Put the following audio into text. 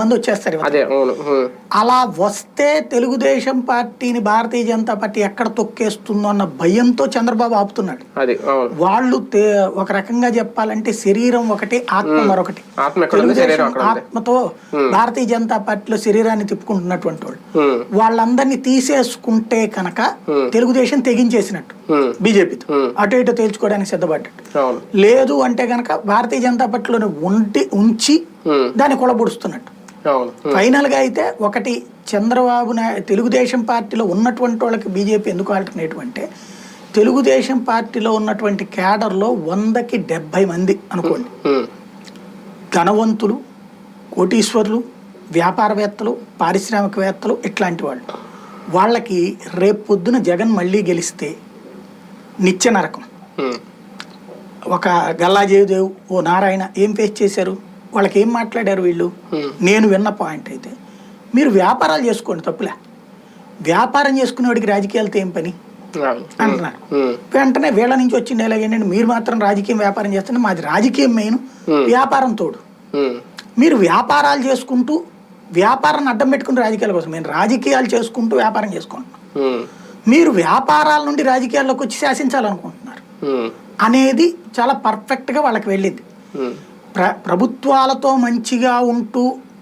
మంది వచ్చేస్తారు. అదే అవును అలా వస్తే తెలుగుదేశం పార్టీని భారతీయ జనతా పార్టీ ఎక్కడ తొక్కేస్తుందో అన్న భయంతో చంద్రబాబు ఆపుతున్నాడు. అది వాళ్ళు ఒక రకంగా చెప్పాలంటే శరీరం ఒకటి ఆత్మ మరొకటి. ఆత్మతో భారతీయ జనతా పార్టీలో శరీరాన్ని తిప్పుకుంటున్నటువంటి వాళ్ళు. వాళ్ళందరినీ తీసేసుకుంటే కనుక తెలుగుదేశం తెగించేసినట్టు బీజేపీతో. అటు ఇటు తేల్చుకోవడానికి సిద్ధపడ్డట్టు లేదు అంటే గనక భారతీయ జనతా పార్టీలోని ఉండి ఉంచి దాన్ని కొలబొడుస్తున్నట్టు. ఫైనల్గా అయితే ఒకటి చంద్రబాబు నాయ తెలుగుదేశం పార్టీలో ఉన్నటువంటి వాళ్ళకి బీజేపీ ఎందుకు ఆల్టర్నేటివ్ అంటే తెలుగుదేశం పార్టీలో ఉన్నటువంటి క్యాడర్లో వందకి డెబ్బై మంది అనుకోండి. ధనవంతులు కోటీశ్వర్లు వ్యాపారవేత్తలు పారిశ్రామికవేత్తలు ఇట్లాంటి వాళ్ళు. వాళ్ళకి రేపు పొద్దున జగన్ మళ్ళీ గెలిస్తే నిత్య నరకం ఒక గల్లాజయదేవ్ ఓ నారాయణ ఏం ఫేస్ చేశారు? వాళ్ళకి ఏం మాట్లాడారు వీళ్ళు. నేను విన్న పాయింట్ అయితే మీరు వ్యాపారాలు చేసుకోండి తప్పులే. వ్యాపారం చేసుకునేవాడికి రాజకీయాలతో ఏం పని? అంటున్నారు. వెంటనే వీళ్ళ నుంచి వచ్చింది ఎలాగేంటంటే మీరు మాత్రం రాజకీయం వ్యాపారం చేస్తుంటే మాది రాజకీయం మెయిన్. వ్యాపారం తోడు. మీరు వ్యాపారాలు చేసుకుంటూ వ్యాపారాన్ని అడ్డం పెట్టుకుని రాజకీయాల కోసం నేను రాజకీయాలు చేసుకుంటూ వ్యాపారం చేసుకుంటున్నాను ఉమ్, మీరు వ్యాపారాల నుండి రాజకీయాల్లోకి వచ్చి శాసించాలనుకుంటున్నారు. అనేది చాలా పర్ఫెక్ట్గా వాళ్ళకి వెళ్ళింది. ప్ర ప్రభుత్వాలతో మంచిగా ఉంటూ